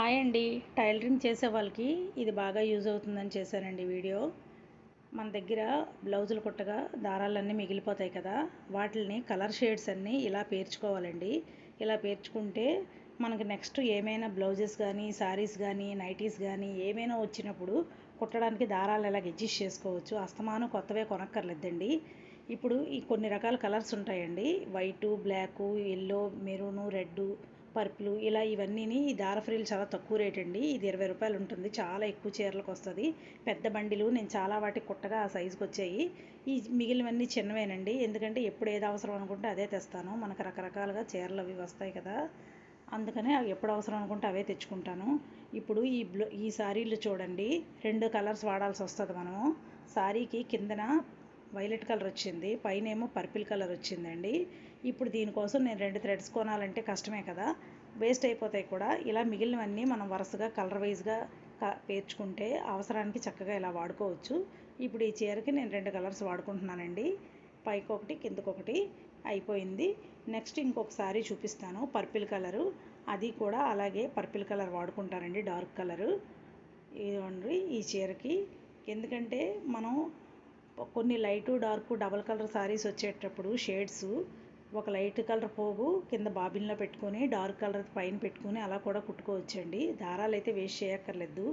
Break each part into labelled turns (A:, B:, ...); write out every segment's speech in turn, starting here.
A: Hi అండి. Tailoring చేసే వాళ్ళకి ఇది బాగా యూజ్ అవుతుందని చేశానండి వీడియో. మన దగ్గర బ్లౌజులు కుట్టగా దారాలన్నీ మిగిలిపోతాయి కదా వాటిని కలర్ షేడ్స్ అన్నీ ఇలా పేర్చుకోవాలండి. ఇలా పేర్చుకుంటే మనకి నెక్స్ట్ ఏమైనా బ్లౌజెస్ కానీ శారీస్ కానీ నైటీస్ కానీ ఏమైనా వచ్చినప్పుడు కుట్టడానికి దారాలు ఇలా అడ్జస్ట్ చేసుకోవచ్చు? అస్తమానం కొత్తవే కొనక్కర్లేదండి. ఇప్పుడు ఈ కొన్ని రకాల కలర్స్ ఉంటాయండి. White black yellow maroon red purple ఇలా ఇవన్నీని ఈ దార ఫ్రీలు చాలా తక్కువ రేట్ అండి ఇది ఇరవై రూపాయలు ఉంటుంది. చాలా ఎక్కువ చీరలకు వస్తుంది. పెద్ద బండిలు నేను చాలా వాటికి కుట్టగా ఆ సైజుకి వచ్చాయి. ఈ మిగిలినవన్నీ చిన్నవేనండి. ఎందుకంటే ఎప్పుడు ఏది అవసరం అనుకుంటే అదే తెస్తాను. మనకు రకరకాలుగా చీరలు అవి వస్తాయి కదా. అందుకనే అవి ఎప్పుడు అవసరం అనుకుంటే అవే తెచ్చుకుంటాను. ఇప్పుడు ఈ బ్లూ ఈ శారీలు చూడండి. రెండు కలర్స్ వాడాల్సి వస్తుంది మనము. శారీకి కిందన వైలెట్ కలర్ వచ్చింది పైన ఏమో పర్పిల్ కలర్ వచ్చిందండి. ఇప్పుడు దీనికోసం నేను రెండు థ్రెడ్స్ కొనాలంటే కష్టమే కదా. వేస్ట్ అయిపోతాయి కూడా. ఇలా మిగిలినవన్నీ మనం వరుసగా కలర్ వైజ్గా పేర్చుకుంటే అవసరానికి చక్కగా ఇలా వాడుకోవచ్చు. ఇప్పుడు ఈ చీరకి నేను రెండు కలర్స్ వాడుకుంటున్నానండి. పైకి ఒకటి కిందకొకటి అయిపోయింది. నెక్స్ట్ ఇంకొక సారీ చూపిస్తాను పర్పిల్ కలరు. అది కూడా అలాగే పర్పిల్ కలర్ వాడుకుంటానండి డార్క్ కలరు. ఇదిగోండి ఈ చీరకి. ఎందుకంటే మనం కొన్ని light dark double colour saris వచ్చేటప్పుడు షేడ్స్ ఒక లైట్ కలర్ పోగు కింద బాబిన్లో పెట్టుకొని డార్క్ కలర్ పైన పెట్టుకొని అలా కూడా కుట్టుకోవచ్చండి. దారాలు అయితే వేస్ట్ చేయక్కర్లేదు.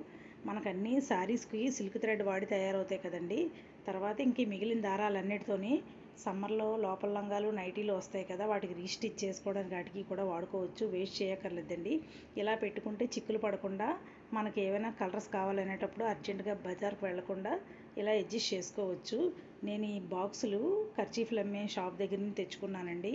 A: మనకు అన్ని శారీస్కి సిల్క్ థ్రెడ్ వాడి తయారవుతాయి కదండి. తర్వాత ఇంక మిగిలిన దారాలన్నిటితోని సమ్మర్లో లోపల లంగాలు నైటీలు వస్తాయి కదా వాటికి రీస్టిచ్ చేసుకోవడానికి వాటికి కూడా వాడుకోవచ్చు. వేస్ట్ చేయక్కర్లేదండి. ఇలా పెట్టుకుంటే చిక్కులు పడకుండా మనకి ఏమైనా కలర్స్ కావాలనేటప్పుడు అర్జెంటుగా బజార్కి వెళ్ళకుండా ఇలా అడ్జస్ట్ చేసుకోవచ్చు. నేను ఈ బాక్సులు కర్చీఫ్లు అమ్మే షాప్ దగ్గర నుంచి తెచ్చుకున్నానండి.